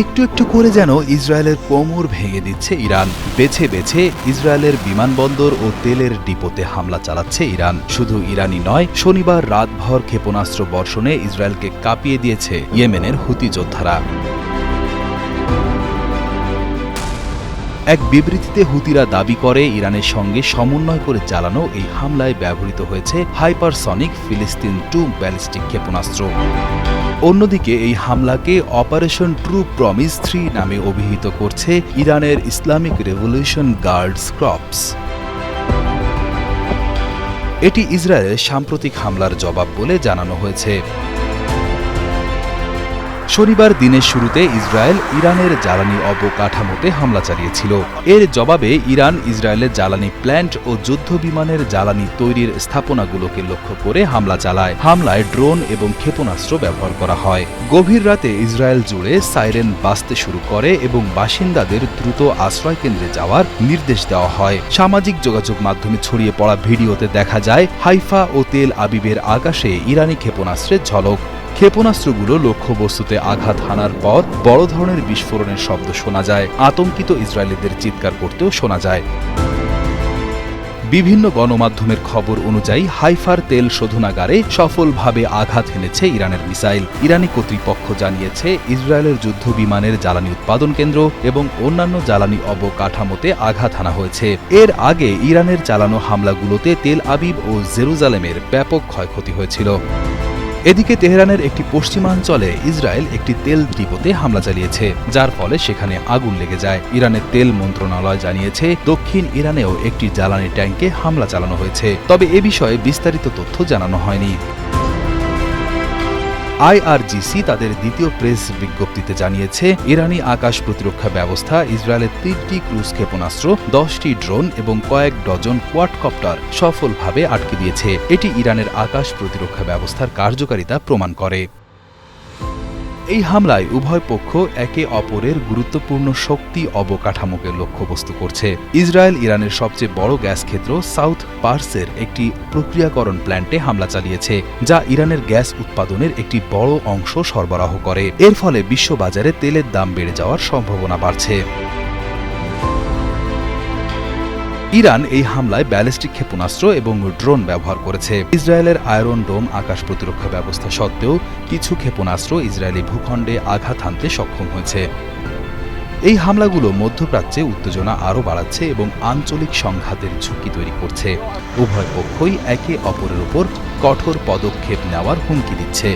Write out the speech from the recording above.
একটু একটু করে যেন ইসরায়েলের কোমর ভেঙে দিচ্ছে ইরান। বেছে বেছে ইসরায়েলের বিমানবন্দর ও তেলের ডিপোতে হামলা চালাচ্ছে ইরান। শুধু ইরানই নয়, শনিবার রাতভর ক্ষেপণাস্ত্র বর্ষণে ইসরায়েলকে কাঁপিয়ে দিয়েছে ইয়েমেনের হুতি যোদ্ধারা। এক বিবৃতিতে হুতিরা দাবি করে, ইরানের সঙ্গে সমন্বয় করে চালানো এই হামলায় ব্যবহৃত হয়েছে হাইপারসনিক ফিলিস্তিন টু ব্যালিস্টিক ক্ষেপণাস্ত্র। অন্যদিকে, এই হামলাকে অপারেশন ট্রু প্রমিস থ্রি নামে অভিহিত করছে ইরানের ইসলামিক রেভলিউশন গার্ডস ক্রপস এটি ইসরায়েলের সাম্প্রতিক হামলার জবাব বলে জানানো হয়েছে। শনিবার দিনের শুরুতে ইসরায়েল ইরানের জ্বালানি অবকাঠামোতে হামলা চালিয়েছিল। এর জবাবে ইরান ইসরায়েলের জ্বালানি প্ল্যান্ট ও যুদ্ধ বিমানের জ্বালানি তৈরির স্থাপনাগুলোকে লক্ষ্য করে হামলা চালায়। হামলায় ড্রোন এবং ক্ষেপণাস্ত্র ব্যবহার করা হয়। গভীর রাতে ইসরায়েল জুড়ে সাইরেন বাজতে শুরু করে এবং বাসিন্দাদের দ্রুত আশ্রয় কেন্দ্রে যাওয়ার নির্দেশ দেওয়া হয়। সামাজিক যোগাযোগ মাধ্যমে ছড়িয়ে পড়া ভিডিওতে দেখা যায়, হাইফা ও তেল আবিবের আকাশে ইরানি ক্ষেপণাস্ত্রের ঝলক। ক্ষেপণাস্ত্রগুলো লক্ষ্যবস্তুতে আঘাত হানার পর বড় ধরনের বিস্ফোরণের শব্দ শোনা যায়। আতঙ্কিত ইসরায়েলিদের চিৎকার করতেও শোনা যায়। বিভিন্ন গণমাধ্যমের খবর অনুযায়ী হাইফার তেল শোধনাগারে সফলভাবে আঘাত হেনেছে ইরানের মিসাইল। ইরানি কর্তৃপক্ষ জানিয়েছে, ইসরায়েলের যুদ্ধ বিমানের জ্বালানি উৎপাদন কেন্দ্র এবং অন্যান্য জ্বালানি অবকাঠামোতে আঘাত হানা হয়েছে। এর আগে ইরানের চালানো হামলাগুলোতে তেল আবিব ও জেরুজালেমের ব্যাপক ক্ষয়ক্ষতি হয়েছিল। এদিকে তেহরানের একটি পশ্চিমাঞ্চলে ইসরায়েল একটি তেল ডিপোতে হামলা চালিয়েছে, যার ফলে সেখানে আগুন লেগে যায়। ইরানের তেল মন্ত্রণালয় জানিয়েছে, দক্ষিণ ইরানেও একটি জ্বালানি ট্যাঙ্কে হামলা চালানো হয়েছে। তবে এ বিষয়ে বিস্তারিত তথ্য জানানো হয়নি। আইআরজিসি তাদের দ্বিতীয় প্রেস বিজ্ঞপ্তিতে জানিয়েছে, ইরানি আকাশ প্রতিরক্ষা ব্যবস্থা ইসরায়েলের তিনটি ক্রুজ ক্ষেপণাস্ত্র, দশটি ড্রোন এবং কয়েক ডজন কোয়াডকপ্টার সফলভাবে আটকে দিয়েছে। এটি ইরানের আকাশ প্রতিরক্ষা ব্যবস্থার কার্যকারিতা প্রমাণ করে। এই হামলায় উভয় পক্ষ একে অপরের গুরুত্বপূর্ণ শক্তি অবকাঠামোকে লক্ষ্যবস্তু করছে। ইসরায়েল ইরানের সবচেয়ে বড় গ্যাস ক্ষেত্র সাউথ পার্সের একটি প্রক্রিয়াকরণ প্ল্যান্টে হামলা চালিয়েছে, যা ইরানের গ্যাস উৎপাদনের একটি বড় অংশ সরবরাহ করে। এর ফলে বিশ্ববাজারে তেলের দাম বেড়ে যাওয়ার সম্ভাবনা বাড়ছে। ইরান এই হামলায় ব্যালিস্টিক ক্ষেপণাস্ত্র এবং ড্রোন ব্যবহার করেছে। ইসরায়েলের আয়রন ডোম আকাশ প্রতিরক্ষা ব্যবস্থা সত্ত্বেও কিছু ক্ষেপণাস্ত্র ইসরায়েলি ভূখণ্ডে আঘাত হানতে সক্ষম হয়েছে। এই হামলাগুলো মধ্যপ্রাচ্যে উত্তেজনা আরও বাড়াচ্ছে এবং আঞ্চলিক সংঘাতের ঝুঁকি তৈরি করছে। উভয় পক্ষই একে অপরের উপর কঠোর পদক্ষেপ নেওয়ার হুমকি দিচ্ছে।